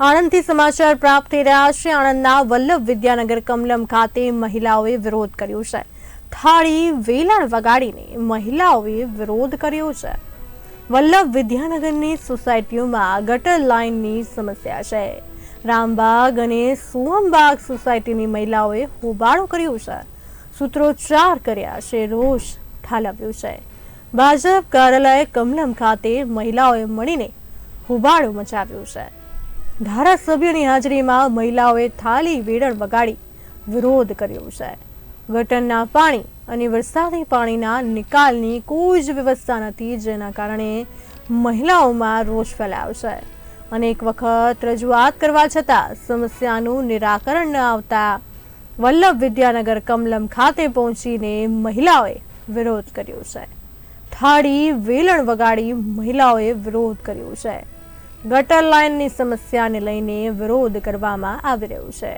આણંદથી સમાચાર પ્રાપ્ત થઈ રહ્યા છે. આણંદના વલ્લભ વિદ્યાનગર કમલમ ખાતે મહિલાઓએ વિરોધ કર્યો છે. થાળી, વેલણ વગાડીને મહિલાઓએ વિરોધ કર્યો છે. વલ્લભ વિદ્યાનગરની સોસાયટીઓમાં ગટર લાઇનની સમસ્યા છે. રામબાગ અને સુવમબાગ સોસાયટીની મહિલાઓએ હોબાળો કર્યો છે. સૂત્રોચ્ચાર કર્યા છે. રોષ ઠાલવ્યો છે. ભાજપ કાર્યાલય કમલમ ખાતે મહિલાઓએ મળીને હોબાળો મચાવ્યો છે. ધારાસભ્યોની હાજરીમાં મહિલાઓએ થાળી વેડણ વગાડી વિરોધ કર્યો છે. ગટરના પાણી અને વરસાદી પાણીના નિકાલની કોઈ જ વ્યવસ્થા નથી, જેના કારણે મહિલાઓમાં રોષ ફેલાયો છે. અનેક વખત રજૂઆત કરવા છતાં સમસ્યાનું નિરાકરણ ન આવતા વલ્લભ વિદ્યાનગર કમલમ ખાતે પહોંચીને મહિલાઓએ વિરોધ કર્યો છે. થાળી વેલણ વગાડી મહિલાઓએ વિરોધ કર્યો છે. ગટર લાઇનની સમસ્યાને લઈને વિરોધ કરવામાં આવી રહ્યો છે.